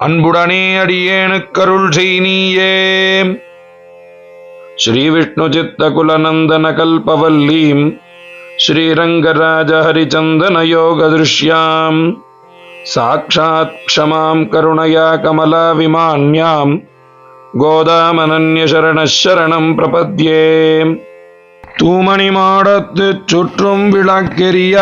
அன்புடனே அடியேனுக்கருள் செய் நீயே ஸ்ரீ விஷ்ணு சித்த குலநந்தன கல்பவல்லீம் ஸ்ரீரங்கராஜ ஹரிச்சந்தன யோக திருஷ்யாம். சாட்சாத் க்ஷமாம் கருணையா கமலா விமான்யாம் கோதாமனன்ய பிரபத்யே தூமணி மாடத்து சுற்றும் விளக்கெரிய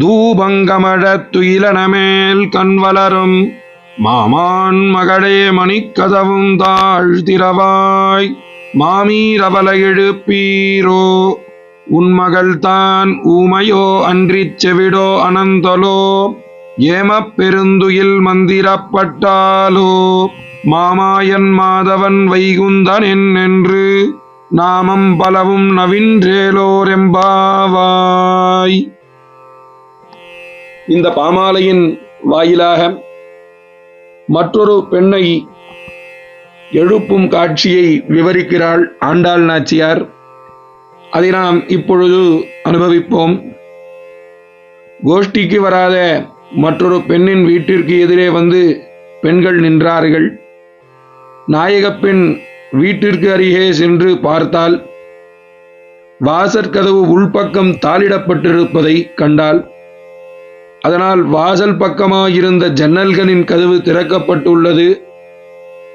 தூபங்கமழத் துயிலனமேல் கண்வளரும் வளரும் மாமான் மகளே மணிக்கதவும் தாழ்த்திரவாய் மாமீரவல எழுப்பீரோ? உன் மகள்தான் ஊமையோ அன்றிச் செவிடோ அனந்தலோ? ஏமப் பெருந்துயில் மந்திரப்பட்டாலோ? மாமாயன் மாதவன் வைகுந்தன் என்று நாமம் பலவும் நவின்றேலோரெம்பாவாய். இந்த பாமாலையின் வாயிலாக மற்றொரு பெண்ணை எழுப்பும் காட்சியை விவரிக்கிறாள் ஆண்டாள் நாச்சியார். அதை நாம் இப்பொழுது அனுபவிப்போம். கோஷ்டிக்கு வராத மற்றொரு பெண்ணின் வீட்டிற்கு எதிரே வந்து பெண்கள் நின்றார்கள். நாயகப் பெண் வீட்டிற்கு அருகே சென்று பார்த்தால் வாசற்கதவு உள்பக்கம் தாளிடப்பட்டிருப்பதை கண்டாள். அதனால் வாசல் பக்கமாயிருந்த ஜன்னல்களின் கதவு திறக்கப்பட்டுள்ளது.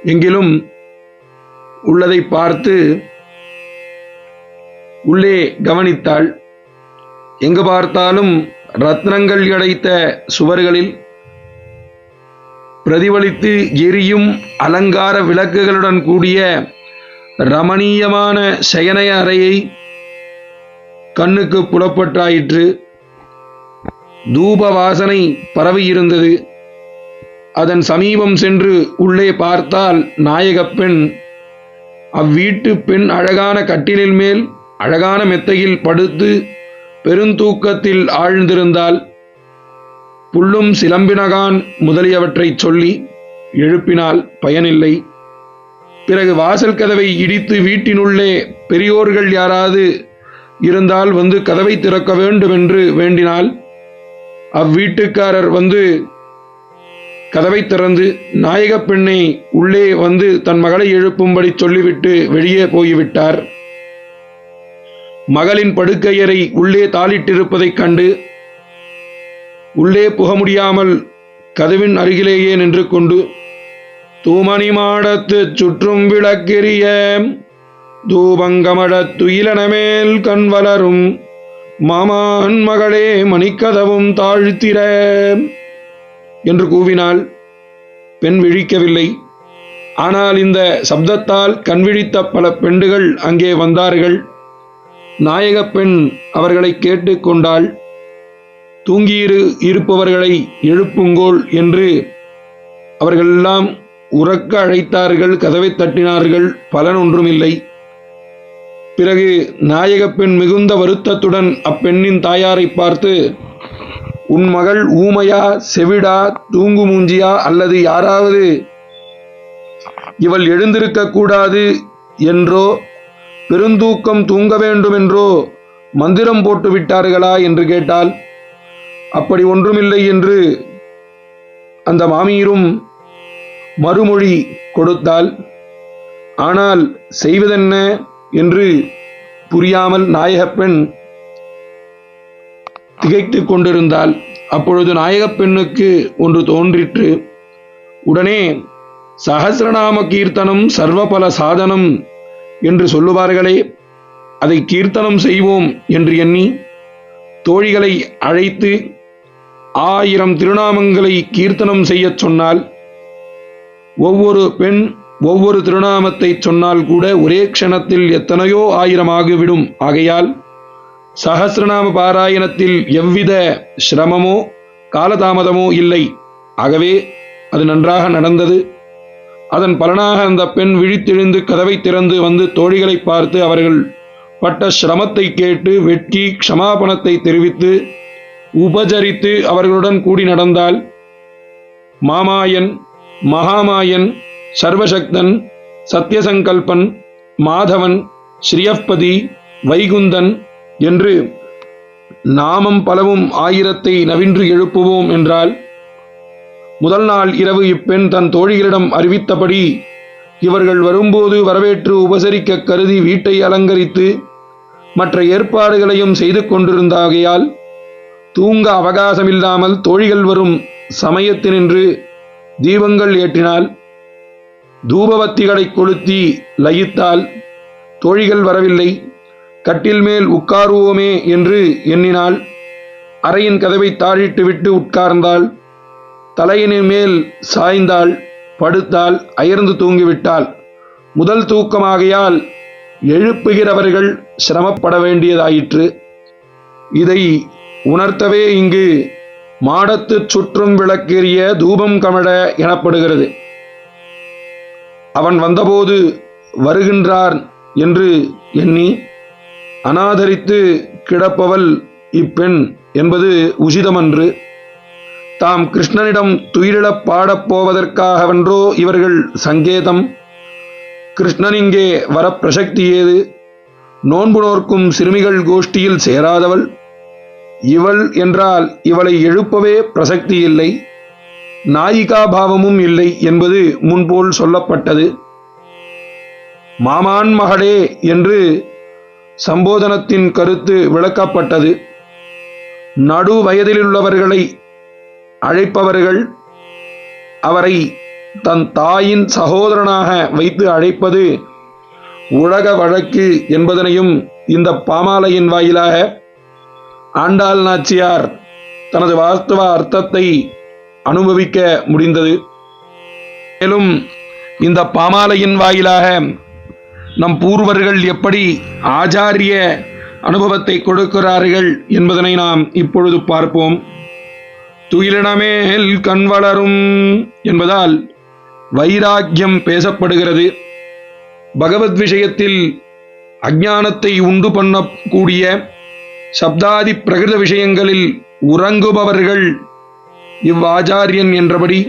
எங்கிலும் உள்ளதை பார்த்து உள்ளே கவனித்தாள். எங்கு பார்த்தாலும் ரத்னங்கள் அடைத்த சுவர்களில் பிரதிபலித்து எரியும் அலங்கார விளக்குகளுடன் கூடிய ரமணீயமான சயனய அறையை கண்ணுக்கு புலப்பட்டாயிற்று. தூப வாசனை பரவியிருந்தது. அதன் சமீபம் சென்று உள்ளே பார்த்தால் நாயகப் பெண். அவ்வீட்டு பெண் அழகான கட்டிலில் மேல் அழகான மெத்தையில் படுத்து பெருந்தூக்கத்தில் ஆழ்ந்திருந்தால் புல்லும் சிலம்பினகான் முதலியவற்றைச் சொல்லி எழுப்பினால் பயனில்லை. பிறகு வாசல் கதவை இடித்து வீட்டினுள்ளே பெரியோர்கள் யாராவது இருந்தால் வந்து கதவை திறக்க வேண்டும் என்று வேண்டினால் அவ்வீட்டுக்காரர் வந்து கதவை திறந்து நாயகப் பெண்ணை உள்ளே வந்து தன் மகளை எழுப்பும்படி சொல்லிவிட்டு வெளியே போய்விட்டார். மகளின் படுக்கையறை உள்ளே தாளிட்டிருப்பதைக் கண்டு உள்ளே புக முடியாமல் கதவின் அருகிலேயே நின்று கொண்டு தூமணி மாடத்து சுற்றும் விளக்கெரிய தூபங்கமழத் துயிலனமேல் கண் வளரும் மாமான் மகளே மணிக்கதவும் தாழ்த்திர என்று கூவினாள் பெண் விழிக்கவில்லை. ஆனால் இந்த சப்தத்தால் கண்விழித்த பல பெண்டுகள் அங்கே வந்தார்கள். நாயகப் பெண் அவர்களை கேட்டுக்கொண்டாள் தூங்கியிரு இருப்பவர்களை எழுப்புங்கோள் என்று அவர்களெல்லாம் உறக்க அழைத்தார்கள் கதவை தட்டினார்கள் பலன் ஒன்றுமில்லை. பிறகு நாயகப் பெண் மிகுந்த வருத்தத்துடன் அப்பெண்ணின் தாயாரை பார்த்து உன் மகள் ஊமையா செவிடா தூங்கு மூஞ்சியா அல்லது யாராவது இவள் எழுந்திருக்க கூடாது என்றோ பெருந்தூக்கம் தூங்க வேண்டுமென்றோ மந்திரம் போட்டு விட்டார்களா? என்று கேட்டால் அப்படி ஒன்றுமில்லை என்று அந்த மாமியரும் மறுமொழி கொடுத்தால் ஆனால் செய்வதென்ன? என்று புரியாமல் நாயகப்பெண் திகைத்து கொண்டிருந்தாள். அப்பொழுது நாயகப்பெண்ணுக்கு ஒன்று தோன்றிற்று. உடனே சகசிரநாம கீர்த்தனம் சர்வபல சாதனம் என்று சொல்லுவார்களே அதை கீர்த்தனம் செய்வோம் என்று எண்ணி தோழிகளை அழைத்து ஆயிரம் திருநாமங்களை கீர்த்தனம் செய்யச் சொன்னால் ஒவ்வொரு பெண் ஒவ்வொரு திருநாமத்தை சொன்னால் கூட ஒரே க்ஷணத்தில் எத்தனையோ ஆயிரம் ஆகிவிடும். ஆகையால் சகசிரநாம பாராயணத்தில் எவ்வித சிரமமோ காலதாமதமோ இல்லை. ஆகவே அது நன்றாக நடந்தது. அதன் பலனாக அந்த பெண் விழித்தெழுந்து கதவை திறந்து வந்து தோழிகளை பார்த்து அவர்கள் பட்ட சிரமத்தை கேட்டு வெட்கி க்ஷமாபணத்தை தெரிவித்து உபசரித்து அவர்களுடன் கூடி நடந்தால் மாமாயன் மகாமாயன் சர்வசக்தன் சத்யசங்கல்பன் மாதவன் ஸ்ரீயப்பதி வைகுந்தன் என்று நாமம் பலவும் ஆயிரத்தை நவின்று எழுப்புவோம் என்றால் முதல் நாள் இரவு இப்பெண் தன் தோழிகளிடம் அறிவித்தபடி இவர்கள் வரும்போது வரவேற்று உபசரிக்க கருதி வீட்டை அலங்கரித்து மற்ற ஏற்பாடுகளையும் செய்து கொண்டிருந்தாகையால் தூங்க அவகாசமில்லாமல் தோழிகள் வரும் சமயத்தினின்று தீபங்கள் ஏற்றினால் தூபவத்திகளை கொளுத்தி லயித்தால் தோழிகள் வரவில்லை. கட்டில் மேல் உட்காருவோமே என்று எண்ணினாள். அறையின் கதவை தாழிட்டு விட்டு உட்கார்ந்தாள். தலையினின் மேல் சாய்ந்தாள். படுத்தால் அயர்ந்து தூங்கிவிட்டாள். முதல் தூக்கமாகையால் எழுப்புகிறவர்கள் சிரமப்பட வேண்டியதாயிற்று. இதை உணர்த்தவே இங்கு மாடத்து சுற்றும் விளக்கேறிய தூபம் கமழ எனப்படுகிறது. அவன் வந்தபோது வருகின்றார் என்று எண்ணி அனாதரித்து கிடப்பவள் இப்பெண் என்பது உசிதமன்று. தாம் கிருஷ்ணனிடம் துயிலிழப் பாடப் போவதற்காகவென்றோ இவர்கள் சங்கேதம். கிருஷ்ணன் இங்கே வர பிரசக்தி ஏது? நோன்பு நோர்க்கும் சிறுமிகள் கோஷ்டியில் சேராதவள். இவள் என்றால் இவளை எழுப்பவே பிரசக்தி இல்லை. நாயிகா பாவமும் இல்லை என்பது முன்போல் சொல்லப்பட்டது. மாமான் மகளே என்று சம்போதனத்தின் கருத்து விளக்கப்பட்டது. நடு வயதிலுள்ளவர்களை அழைப்பவர்கள் அவரை தன் தாயின் சகோதரனாக வைத்து அழைப்பது உலக வழக்கு என்பதனையும் இந்த பாமாலையின் வாயிலாக ஆண்டாள் நாச்சியார் தனது வாஸ்தவ அர்த்தத்தை அனுபவிக்க முடிந்தது. மேலும் இந்த பாமாலையின் வாயிலாக நம் பூர்வர்கள் எப்படி ஆச்சாரிய அனுபவத்தை கொடுக்கிறார்கள் என்பதனை நாம் இப்பொழுது பார்ப்போம். துயிலினமேல் கண் வளரும் என்பதால் வைராக்கியம் பேசப்படுகிறது. பகவத் விஷயத்தில் அஜானத்தை உண்டு பண்ணக்கூடிய சப்தாதி பிரகிருத விஷயங்களில் உறங்குபவர்கள் இவ்வாச்சாரியன் என்றபடி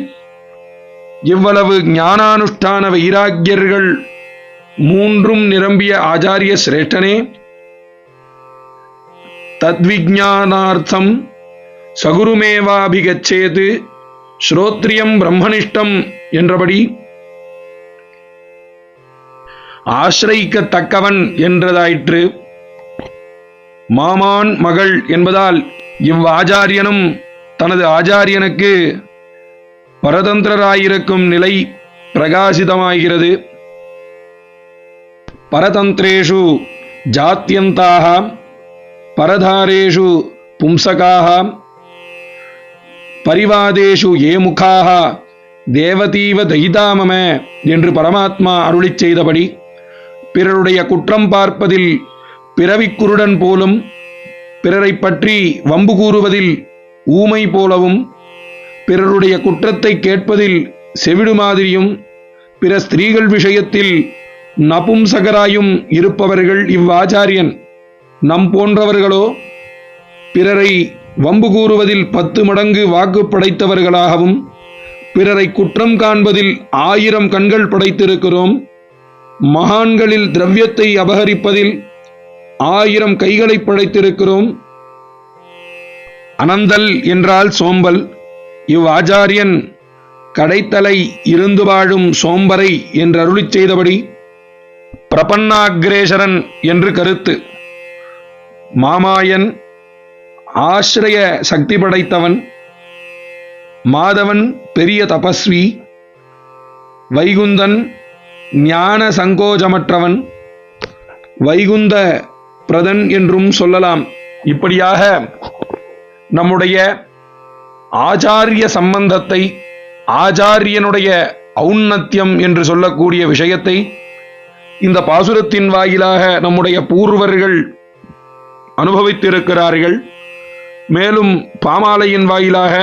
இவ்வளவு ஞானானுஷ்டான வைராக்கியர்கள் மூன்றும் நிரம்பிய ஆச்சாரிய சிரேஷ்டனே தத்விஜானார்த்தம் சகுருமேவாபிகச்சேது ஸ்ரோத்ரியம் பிரம்மனிஷ்டம் என்றபடி ஆசிரயிக்கத்தக்கவன் என்றதாயிற்று. மாமான் மகள் என்பதால் இவ்வாச்சாரியனும் தனது ஆச்சாரியனுக்கு பரதந்திரராயிருக்கும் நிலை பிரகாசிதமாகிறது. பரதந்திரேஷு ஜாத்தியந்தாக பரதாரேஷு பும்சகாக பரிவாதேஷு ஏ தேவதீவ தயிதாமம என்று பரமாத்மா அருளி செய்தபடி பிறருடைய குற்றம் பார்ப்பதில் பிறவிக்குருடன் போலும் பிறரை பற்றி வம்பு கூறுவதில் ஊமை போலவும் பிறருடைய குற்றத்தை கேட்பதில் செவிடு மாதிரியும் பிற ஸ்திரீகள் விஷயத்தில் நபும்சகராயும் இருப்பவர்கள் இவ்வாச்சாரியன். நம் போன்றவர்களோ பிறரை வம்பு கூறுவதில் பத்து மடங்கு வாக்கு படைத்தவர்களாகவும் பிறரை குற்றம் காண்பதில் ஆயிரம் கண்கள் படைத்திருக்கிறோம். மகான்களில் திரவியத்தை அபகரிப்பதில் ஆயிரம் கைகளை படைத்திருக்கிறோம். அனந்தல் என்றால் சோம்பல். இவ் ஆச்சாரியன் கடைத்தலை இருந்து வாழும் சோம்பரை என்று அருளிச் செய்தபடி பிரபன்னாகிரேசரன் என்று கருத்து. மாமாயன் ஆசிரிய சக்தி படைத்தவன். மாதவன் பெரிய தபஸ்வி. வைகுந்தன் ஞான சங்கோஜமற்றவன். வைகுந்த பிரதன் என்றும் சொல்லலாம். இப்படியாக நம்முடைய ஆச்சாரிய சம்பந்தத்தை ஆச்சாரியனுடைய ஔன்னத்தியம் என்று சொல்லக்கூடிய விஷயத்தை இந்த பாசுரத்தின் வாயிலாக நம்முடைய பூர்வர்கள் அனுபவித்திருக்கிறார்கள். மேலும் பாமாலையின் வாயிலாக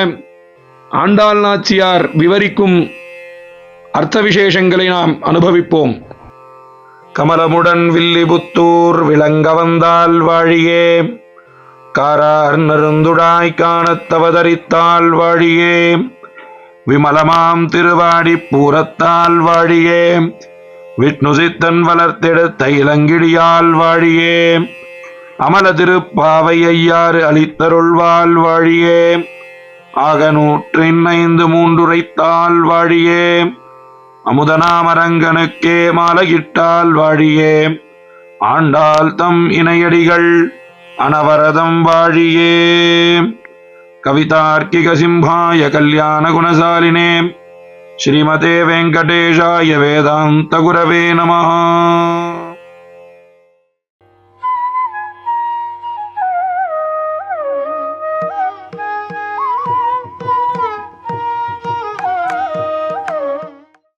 ஆண்டாள் நாச்சியார் விவரிக்கும் அர்த்த விசேஷங்களை நாம் அனுபவிப்போம். கமலமுடன் வில்லிபுத்தூர் விளங்க வந்தால் வாழியே. காரார் நருந்துடாய் காணத்தவதரித்தால் வாழியே. விமலமாம் திருவாடி பூரத்தால் வாழியே. விஷ்ணு சித்தன் வளர்த்தெடுத்த இளங்கிடியால் வாழியே. அமல திருப்பாவை ஐயாறு அளித்தருள்வாள் வாழியே. ஆக நூற்றின் ஐந்து மூன்றுரைத்தால் வாழியே. அமுதனாமரங்கனுக்கே மாலையிட்டால் வாழியே. ஆண்டாள் தம் இணையடிகள் அனவரதம் வாழியே கவிதார்க்கிக சிம்ஹாய கல்யாண குணசாலினே ஸ்ரீமதே வெங்கடேஷாய வேதாந்த குரவே நமः